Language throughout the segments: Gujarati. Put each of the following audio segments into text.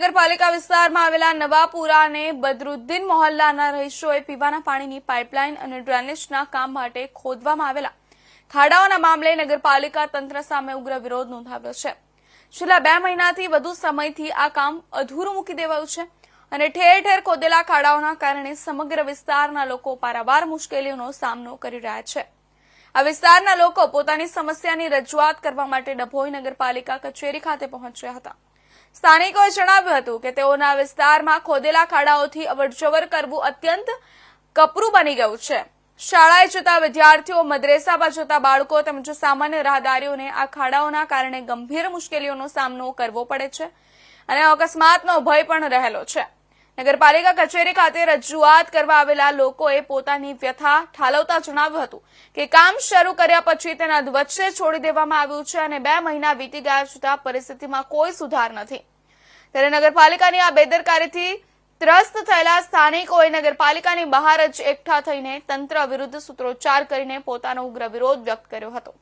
નગરપાલિકા વિસ્તારમાં આવેલા નવાપુરા અને બદરુદ્દીન મોહલ્લાના રહીશોએ પીવાના પાણીની પાઇપલાઇન અને ડ્રેનેજના કામ માટે ખોદવામાં આવેલા ખાડાઓના મામલે નગરપાલિકા તંત્ર સામે ઉગ્ર વિરોધ નોંધાવ્યો છે. છેલ્લા બે મહિનાથી વધુ સમયથી આ કામ અધૂરું મૂકી દેવાયું છે અને ઠેર ઠેર ખોદેલા ખાડાઓના કારણે સમગ્ર વિસ્તારના લોકો પારાવાર મુશ્કેલીઓનો સામનો કરી રહ્યા છે. આ વિસ્તારના લોકો પોતાની સમસ્યાની રજૂઆત કરવા માટે ડભોઈ નગરપાલિકા કચેરી ખાતે પહોંચ્યા હતા. સ્થાનિકોએ જણાવ્યું હતું કે તેઓના વિસ્તારમાં ખોદેલા ખાડાઓથી અવરજવર કરવું અત્યંત કપરું બની ગયું છે. શાળાએ જતા વિદ્યાર્થીઓ, મદ્રેસામાં જતા બાળકો તેમજ સામાન્ય રાહદારીઓને આ ખાડાઓના કારણે ગંભીર મુશ્કેલીઓનો સામનો કરવો પડે છે અને અકસ્માતનો ભય પણ રહેલો છે. નગરપાલિકા કચેરી ખાતે રજૂઆત કરવા આવેલા લોકોએ પોતાની વ્યથા ઠાલવતા જણાવ્યું હતું કે કામ શરૂ કર્યા પછી તેના વચ્ચે છોડી દેવામાં આવ્યું છે અને બે મહિના વીતી ગયા છતાં પરિસ્થિતિમાં કોઈ સુધાર નથી. ત્યારે નગરપાલિકાની આ બેદરકારીથી ત્રસ્ત થયેલા સ્થાનિકોએ નગરપાલિકાની બહાર જ એકઠા થઈને તંત્ર વિરુદ્ધ સૂત્રોચ્ચાર કરીને પોતાનો ઉગ્ર વિરોધ વ્યક્ત કર્યો હતો.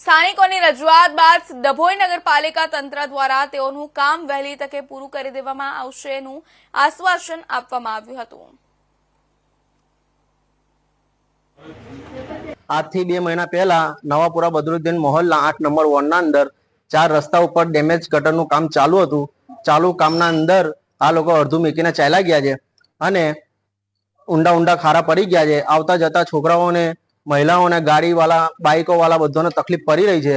સ્થાનિકોની રજૂઆત બાદ ડભોઈ નગરપાલિકા તંત્ર દ્વારા તેઓનું કામ વહેલી તકે પૂરું કરી દેવામાં આવશેનું આશ્વાસન આપવામાં આવ્યું હતું. આજથી બે મહિના પહેલા નવાપુરા બદરુદ્દીન મોહલ્લા આઠ નંબર વોર્ડના અંદર ચાર રસ્તા ઉપર ડેમેજ કટરનું કામ ચાલુ હતું. ચાલુ કામના અંદર આ લોકો અડધું મૂકીને ચાલ્યા ગયા છે અને ઊંડા ઊંડા ખારા પડી ગયા છે. આવતા જતા છોકરાઓને મહિલાઓને ગાડીવાળા બાઇકો વાળા બધાને તકલીફ પડી રહી છે.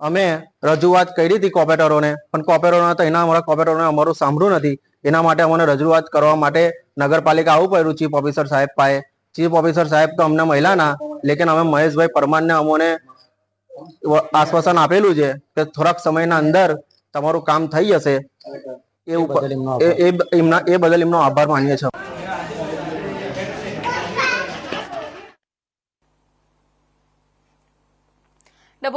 અમે રજૂઆત કરી હતી કોપરેટરોને પણ કોપરેટરોને તો એના અમારા કોપરેટરોને અમારું સાંભળ્યું નથી. એના માટે અમને રજૂઆત કરવા માટે નગરપાલિકા આવવું પડ્યું ચીફ ઓફિસર સાહેબ પાસે. ચીફ ઓફિસર સાહેબ તો અમને મહિલાના લેકિન અમે મહેશભાઈ પરમારને અમોને આશ્વાસન આપેલું છે કે થોડાક સમયના અંદર તમારું કામ થઈ જશે. એ બદલ એમનો આભાર માનીએ છીએ.